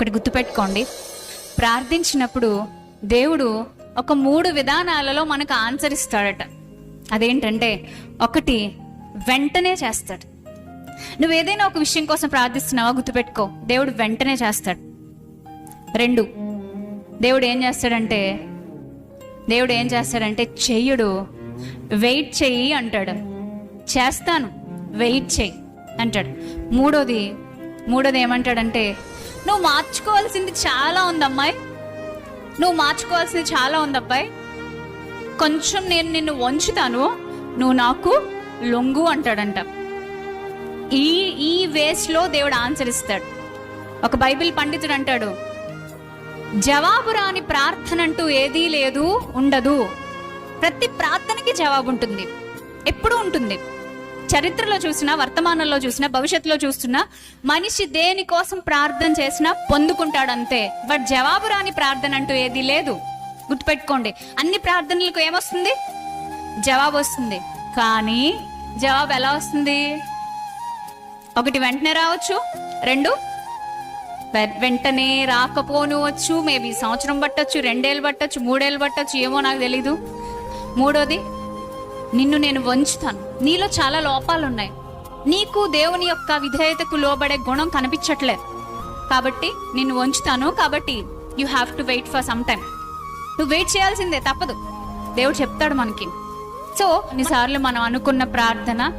ఒకటి గుర్తుపెట్టుకోండి. ప్రార్థించినప్పుడు దేవుడు ఒక మూడు విధానాలలో మనకు ఆన్సర్ ఇస్తాడట. అదేంటంటే ఒకటి వెంటనే చేస్తాడు. నువ్వు ఏదైనా ఒక విషయం కోసం ప్రార్థిస్తున్నావా గుర్తుపెట్టుకో. దేవుడు వెంటనే చేస్తాడు. రెండు దేవుడు ఏం చేస్తాడంటే దేవుడు ఏం చేస్తాడంటే చెయ్యడు. వెయిట్ చెయ్యి అంటాడు. చేస్తాను వెయిట్ చెయ్యి అంటాడు. మూడోది మూడోది ఏమంటాడంటే నువ్వు మార్చుకోవాల్సింది చాలా ఉంది అమ్మాయి. నువ్వు మార్చుకోవాల్సింది చాలా ఉంది అబ్బాయి. కొంచెం నేను నిన్ను వంచుతాను నువ్వు నాకు లొంగు అంటాడంట. ఈ ఈ వేస్లో దేవుడు ఆన్సర్ ఇస్తాడు. ఒక బైబిల్ పండితుడు అంటాడు జవాబు రాని ప్రార్థన అంటూ ఏదీ లేదు ఉండదు. ప్రతి ప్రార్థనకి జవాబు ఉంటుంది. ఎప్పుడూ ఉంటుంది. చరిత్రలో చూసినా వర్తమానంలో చూసినా భవిష్యత్తులో చూస్తున్నా మనిషి దేనికోసం ప్రార్థన చేసినా పొందుకుంటాడు అంతే బట్ జవాబు రాని ప్రార్థన అంటూ ఏదీ లేదు. గుర్తుపెట్టుకోండి. అన్ని ప్రార్థనలకు ఏమొస్తుంది? జవాబు వస్తుంది. కానీ జవాబు ఎలా వస్తుంది? ఒకటి వెంటనే రావచ్చు. రెండు? వెంటనే రాకపోనువచ్చు మేబీ సంవత్సరం పట్టచ్చు రెండేళ్ళు పట్టచ్చు మూడేళ్ళు పట్టొచ్చు ఏమో నాకు తెలీదు. మూడోది? నిన్ను నేను వంచుతాను. నీలో చాలా లోపాలు ఉన్నాయి నీకు దేవుని యొక్క విధేయతకు లోబడే గుణం కనిపించట్లేదు. కాబట్టి నిన్ను వంచుతాను. కాబట్టి you have to wait for some time నువ్వు వెయిట్ చేయాల్సిందే తప్పదు. దేవుడు చెప్తాడు మనకి. సో కొన్నిసార్లు మనం అనుకున్న ప్రార్థన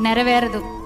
నెరవేరదు.